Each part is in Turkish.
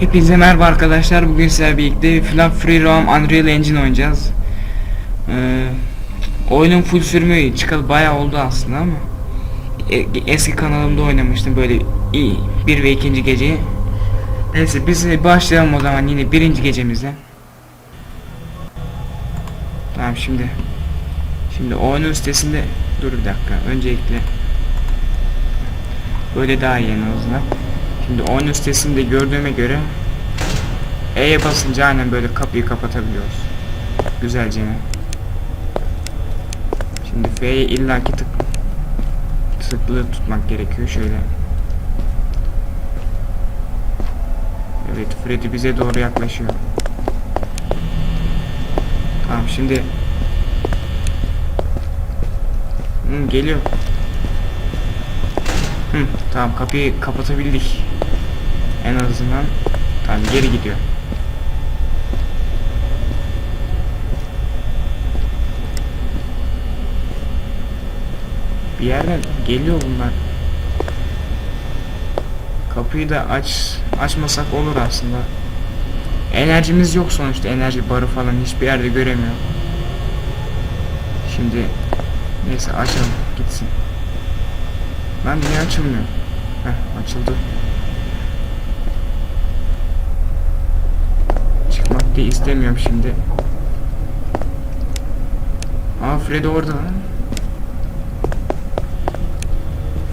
Hepinize merhaba arkadaşlar. Bugün sizlerle birlikte Flash Free Roam Unreal Engine oynayacağız. Ee, oyunun full sürümü çıkalı bayağı oldu aslında ama e- eski kanalımda oynamıştım böyle iyi bir ve ikinci geceyi. Neyse biz başlayalım o zaman yine birinci gecemizde. Tamam şimdi şimdi oyunun sitesinde dur bir dakika öncelikle böyle daha iyi en azından. Şimdi oyun sitesinde gördüğüme göre E'ye basınca aynen böyle kapıyı kapatabiliyoruz. Güzelce. Şimdi F'ye illaki tık tıklı tutmak gerekiyor şöyle. Evet Freddy bize doğru yaklaşıyor. Tamam şimdi Hı, geliyor. Hı, tamam kapıyı kapatabildik. En azından tamam geri gidiyor. Bir yerden geliyor bunlar. Kapıyı da aç açmasak olur aslında. Enerjimiz yok sonuçta enerji barı falan hiçbir yerde göremiyor. Şimdi neyse açalım gitsin. Lan niye açılmıyor? Heh açıldı. Diye istemiyorum şimdi. Aa Freddy orada lan.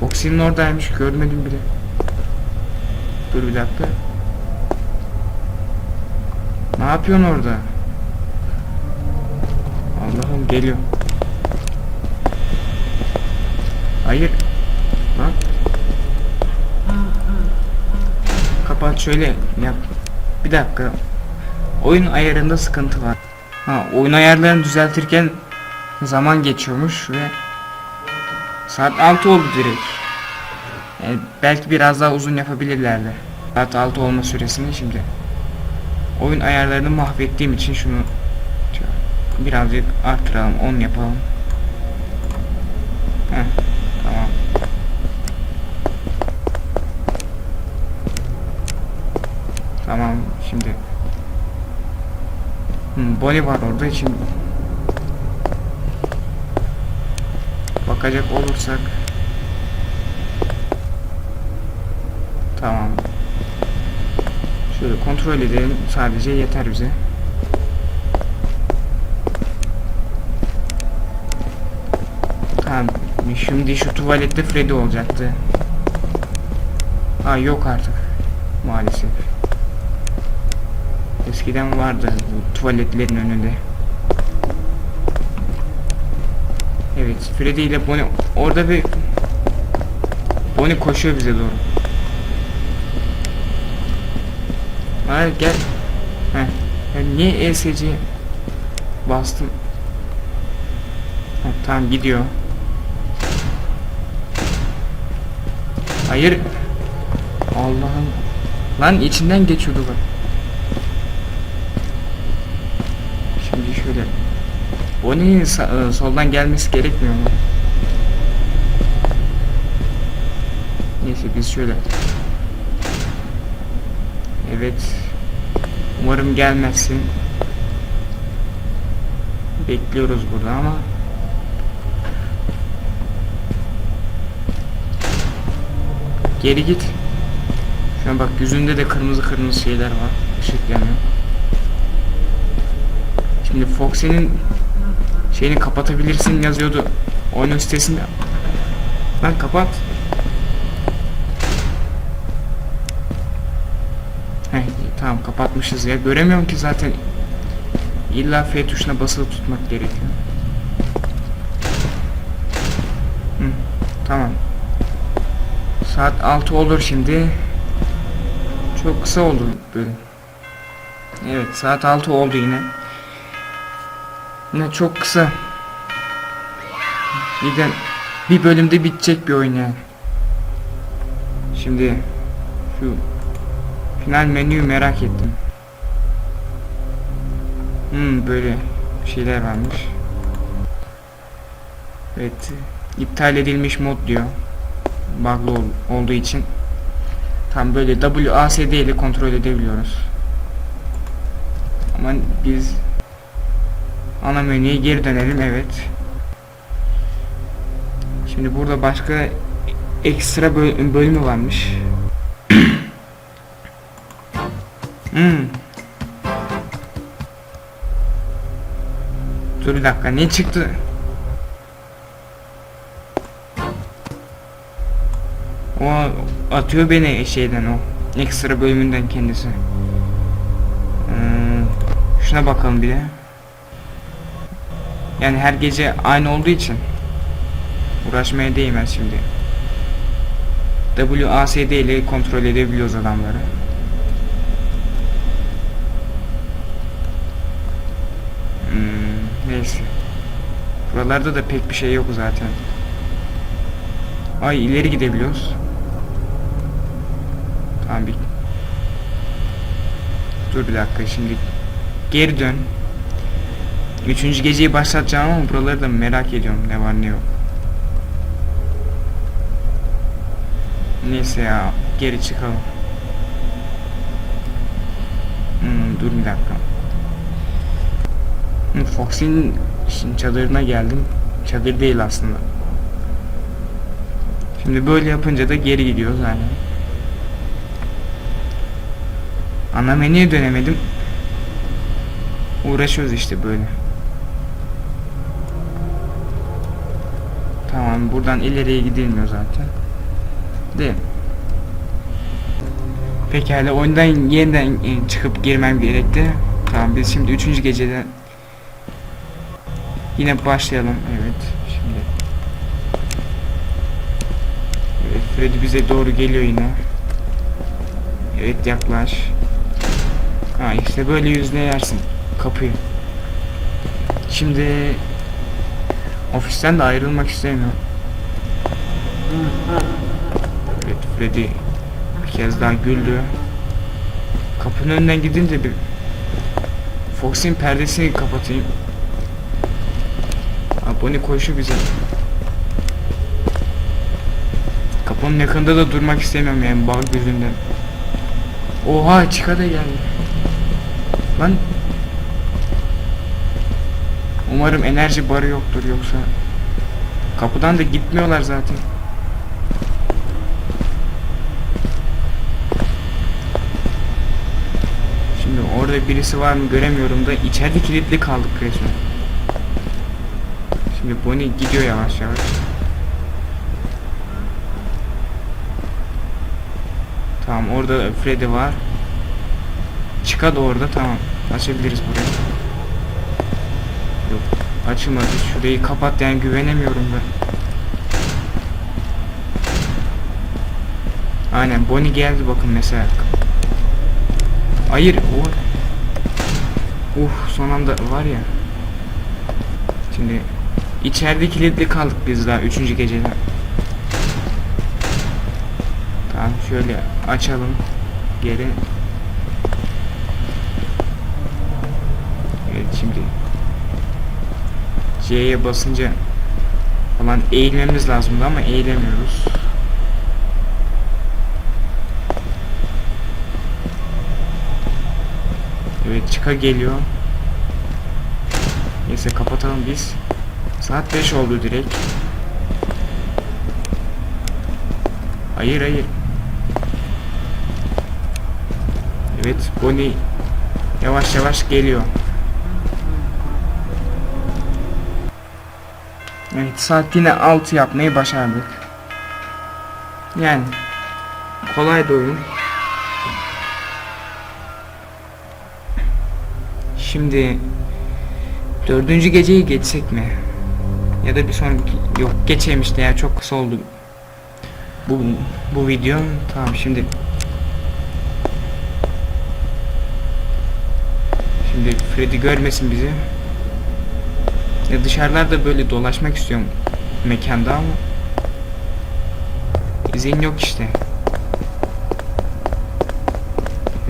Foxy'nin oradaymış görmedim bile. Dur bir dakika. Ne yapıyorsun orada? Allah'ım geliyor. Hayır. Lan. Kapat şöyle yap. Bir dakika. Oyun ayarında sıkıntı var. Ha, oyun ayarlarını düzeltirken zaman geçiyormuş ve saat 6 oldu direkt. Yani belki biraz daha uzun yapabilirlerdi. Saat 6 olma süresini şimdi. Oyun ayarlarını mahvettiğim için şunu birazcık artıralım 10 yapalım. Heh, tamam. Tamam şimdi. Bonnie var orada için. Bakacak olursak. Tamam. Şöyle kontrol edelim sadece yeter bize. Tamam. Şimdi şu tuvalette Freddy olacaktı. Ha yok artık. Maalesef. Eskiden vardı bu tuvaletlerin önünde. Evet, Freddy ile Bonnie orada bir Bonnie koşuyor bize doğru. Hayır gel. Heh. Ya niye ESC bastım? Heh, tamam gidiyor. Hayır. Allah'ım. Lan içinden geçiyordu bak. Şimdi şöyle. Bonnie'nin sa- e, soldan gelmesi gerekmiyor mu? Neyse biz şöyle. Evet. Umarım gelmezsin. Bekliyoruz burada ama. Geri git. Şu an bak yüzünde de kırmızı kırmızı şeyler var. Işık yanıyor. Şimdi Foxy'nin şeyini kapatabilirsin yazıyordu. Oyunun sitesinde. Lan kapat. Heh, tamam kapatmışız ya. Göremiyorum ki zaten. İlla F tuşuna basılı tutmak gerekiyor. Hı, tamam. Saat 6 olur şimdi. Çok kısa oldu bölüm. Evet saat 6 oldu yine. Yine çok kısa. Bir, bir bölümde bitecek bir oyun yani. Şimdi şu final menüyü merak ettim. Hmm böyle şeyler varmış. Evet iptal edilmiş mod diyor. Bug'lı ol- olduğu için. Tam böyle WASD ile kontrol edebiliyoruz. Ama biz ana menüye geri dönelim evet. Şimdi burada başka ekstra böl- bölümü varmış. hmm. Dur bir dakika ne çıktı? O atıyor beni şeyden o ekstra bölümünden kendisi. Hmm, şuna bakalım bir de. Yani her gece aynı olduğu için uğraşmaya değmez şimdi. WASD ile kontrol edebiliyoruz adamları. Hmm, neyse. Buralarda da pek bir şey yok zaten. Ay ileri gidebiliyoruz. Tamam bir. Dur bir dakika şimdi. Geri dön. Üçüncü geceyi başlatacağım ama buraları da merak ediyorum ne var ne yok. Neyse ya geri çıkalım. Hmm, dur bir dakika. Hmm, Fox'in şimdi çadırına geldim. Çadır değil aslında. Şimdi böyle yapınca da geri gidiyoruz yani. Ana menüye dönemedim. Uğraşıyoruz işte böyle. Tamam buradan ileriye gidilmiyor zaten. De. Pekala oyundan yeniden e, çıkıp girmem gerekti. Tamam biz şimdi üçüncü geceden yine başlayalım. Evet şimdi. Evet Freddy bize doğru geliyor yine. Evet yaklaş. Ha işte böyle yüzüne yersin kapıyı. Şimdi ofisten de ayrılmak istemiyorum. Evet Freddy bir kez daha güldü. Kapının önünden gidince bir Fox'in perdesini kapatayım. Abone koşu bize. Kapının yakında da durmak istemiyorum yani bug yüzünden. Oha çıka da geldi. Lan Umarım enerji barı yoktur yoksa. Kapıdan da gitmiyorlar zaten. Şimdi orada birisi var mı göremiyorum da içeride kilitli kaldık resmen. Şimdi Bonnie gidiyor yavaş yavaş. Tamam orada Freddy var. Çıka da orada tamam. Açabiliriz burayı Yok. Açılmadı şurayı kapat yani güvenemiyorum ben. Aynen Bonnie geldi bakın mesela. Hayır o Uh son anda var ya. Şimdi içeride kilitli kaldık biz daha üçüncü gecede. Tamam şöyle açalım. Geri. Evet şimdi C'ye basınca falan eğilmemiz lazımdı ama eğilemiyoruz. Evet çıka geliyor. Neyse kapatalım biz. Saat 5 oldu direkt. Hayır hayır. Evet Bonnie yavaş yavaş geliyor. Evet saat yine 6 yapmayı başardık. Yani kolay da. Şimdi dördüncü geceyi geçsek mi? Ya da bir sonraki yok geçelim işte ya çok kısa oldu. Bu bu video tamam şimdi Şimdi Freddy görmesin bizi. Ya dışarılarda böyle dolaşmak istiyorum mekanda ama izin yok işte.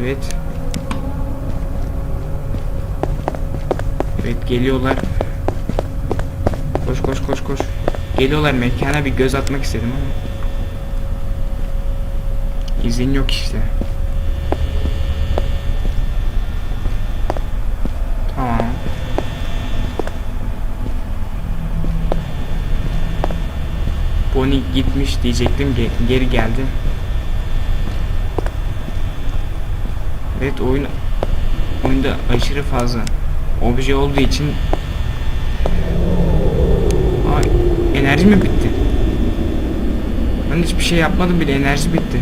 Evet. Evet geliyorlar. Koş koş koş koş. Geliyorlar mekana bir göz atmak istedim ama. İzin yok işte. Tamam. Bonnie gitmiş diyecektim ge- geri geldi. Evet oyun oyunda aşırı fazla obje olduğu için Ay enerji mi bitti? Ben hiçbir şey yapmadım bile enerji bitti.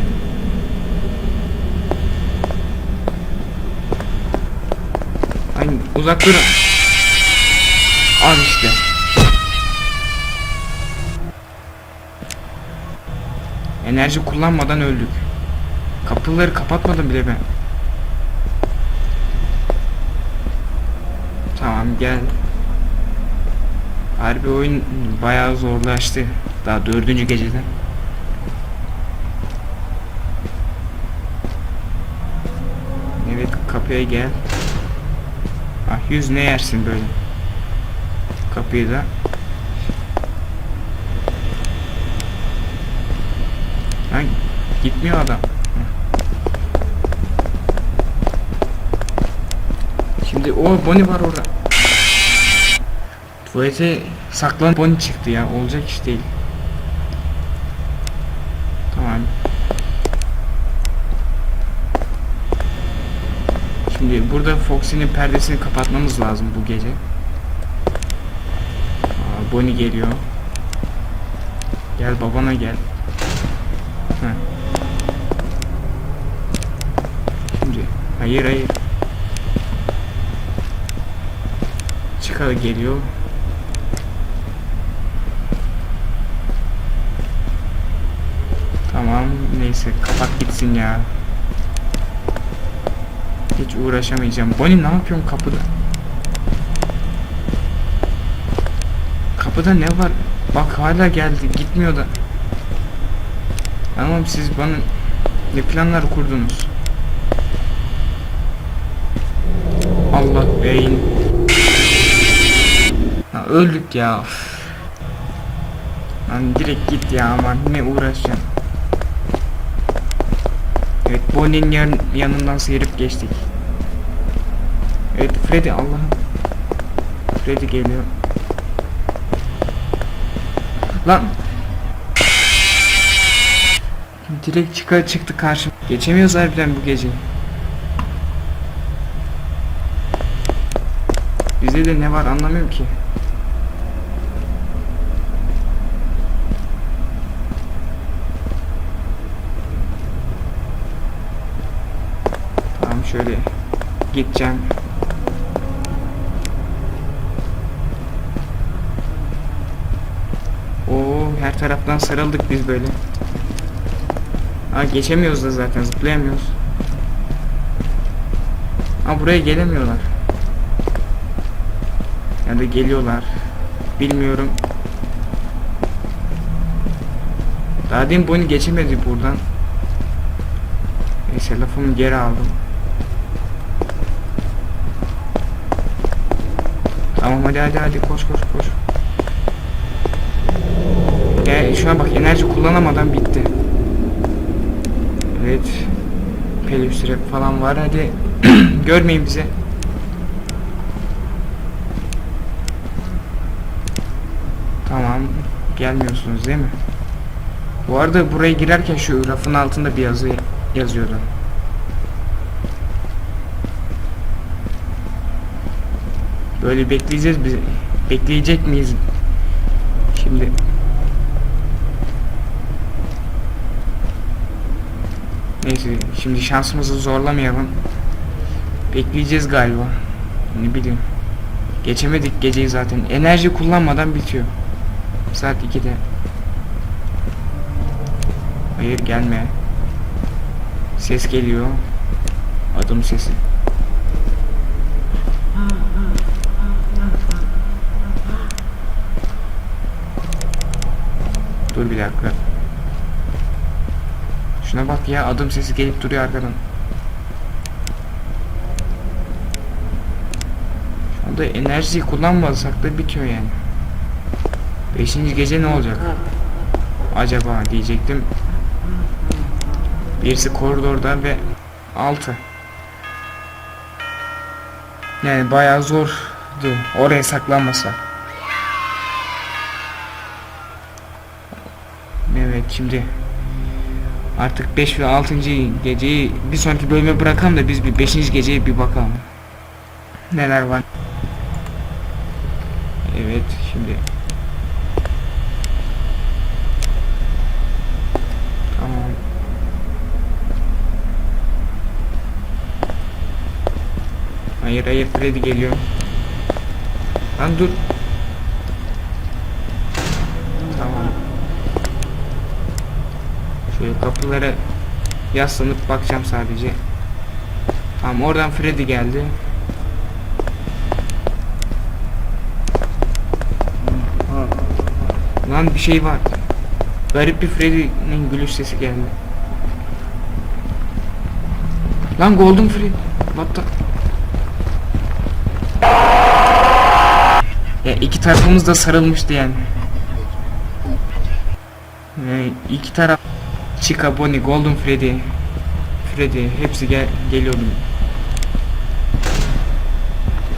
Ay uzak durun. Al işte. Enerji kullanmadan öldük. Kapıları kapatmadım bile ben. Tamam gel. Harbi oyun bayağı zorlaştı. Daha dördüncü gecede. Evet kapıya gel. Ah yüz ne yersin böyle. Kapıyı da. Lan gitmiyor adam. Şimdi o Bonnie var orada. Tuvalete saklan Bonnie çıktı ya. Olacak iş değil. Tamam. Şimdi burada Foxy'nin perdesini kapatmamız lazım bu gece. Aa, Bonnie geliyor. Gel babana gel. Heh. Şimdi hayır hayır. Çıkar geliyor. Tamam neyse kapat gitsin ya. Hiç uğraşamayacağım. Bonnie ne yapıyorsun kapıda? Kapıda ne var? Bak hala geldi gitmiyor da. Tamam siz bana ne planlar kurdunuz? Allah beyin. Ha, öldük ya. Lan direkt git ya aman ne uğraşacaksın. Evet Bonnie'nin yan, yanından sıyırıp geçtik. Evet Freddy Allah'ım. Freddy geliyor. Lan. Direkt çıka çıktı karşı. Geçemiyoruz harbiden bu gece. Bizde de ne var anlamıyorum ki. Tamam şöyle gideceğim. Oo her taraftan sarıldık biz böyle. Aa geçemiyoruz da zaten zıplayamıyoruz. Aa buraya gelemiyorlar. Ya da geliyorlar. Bilmiyorum. Daha demin boyunu geçemedi buradan. Neyse lafımı geri aldım. Tamam hadi hadi hadi koş koş koş. Ya şu an bak enerji kullanamadan bitti. Evet. Pelüs rap falan var hadi. Görmeyin bizi. Tamam. Gelmiyorsunuz değil mi? Bu arada buraya girerken şu rafın altında bir yazı yazıyordu. Böyle bekleyeceğiz biz. Bekleyecek miyiz? Şimdi Neyse şimdi şansımızı zorlamayalım. Bekleyeceğiz galiba. Ne bileyim. Geçemedik geceyi zaten. Enerji kullanmadan bitiyor. Saat 2'de. Hayır gelme. Ses geliyor. Adım sesi. Dur bir dakika. Şuna bak ya adım sesi gelip duruyor arkadan. Şu anda enerjiyi kullanmasak da bitiyor yani. Beşinci gece ne olacak? Acaba diyecektim. Birisi koridorda ve 6. Yani bayağı zordu oraya saklanmasa. Evet şimdi artık 5 ve 6. geceyi bir sonraki bölüme bırakalım da biz bir 5. geceye bir bakalım. Neler var? Evet şimdi Tamam. Hayır hayır Freddy geliyor. Lan dur. Tamam. Şöyle kapılara yaslanıp bakacağım sadece. Tamam oradan Freddy geldi. Lan bir şey var. Garip bir Freddy'nin gülüş sesi geldi. Lan Golden Freddy. What the... Ya iki tarafımız da sarılmıştı yani. Yani iki taraf Chica, Bonnie, Golden Freddy, Freddy hepsi gel geliyordu.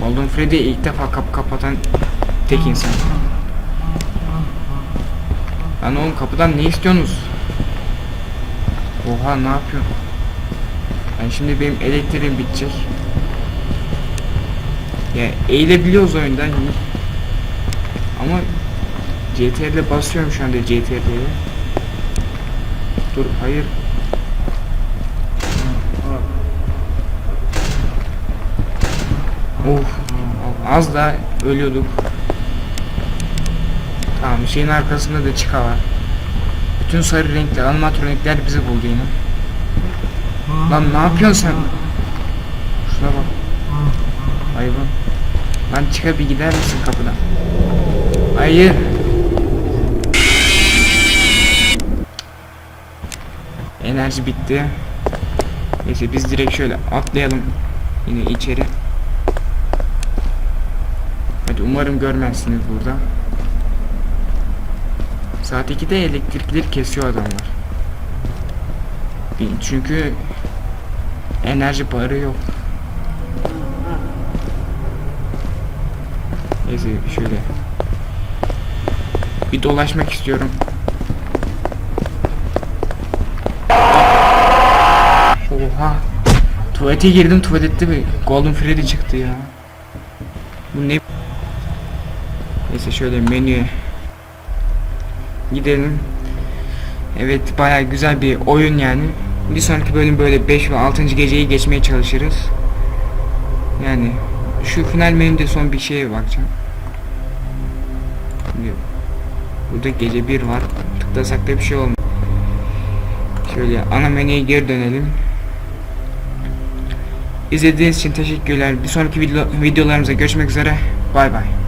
Golden Freddy ilk defa kapı kapatan tek insan. Lan oğlum kapıdan ne istiyorsunuz? Oha ne yapıyorsun? Yani şimdi benim elektriğim bitecek. Ya eğilebiliyoruz oyunda. Ama CTRL'e basıyorum şu anda CTRL'ye. Dur hayır. Of az da ölüyorduk. Tamam şeyin arkasında da çıka var. Bütün sarı renkler, animatronikler bizi buldu yine. Lan ne yapıyorsun sen? Şuna bak. Hayvan. Lan çıka bir gider misin kapıdan? Hayır. Enerji bitti. Neyse biz direkt şöyle atlayalım yine içeri. Hadi umarım görmezsiniz burada. Saat 2'de elektrikleri kesiyor adamlar. Çünkü enerji barı yok. Neyse şöyle. Bir dolaşmak istiyorum. Oha. Tuvalete girdim tuvalette bir Golden Freddy çıktı ya. Bu ne? Neyse şöyle menüye gidelim. Evet baya güzel bir oyun yani. Bir sonraki bölüm böyle 5 ve 6. geceyi geçmeye çalışırız. Yani şu final menüde son bir şeye bakacağım. Burada gece 1 var. Tıklasak da bir şey olmuyor. Şöyle ana menüye geri dönelim. İzlediğiniz için teşekkürler. Bir sonraki video, videolarımıza görüşmek üzere. Bay bay.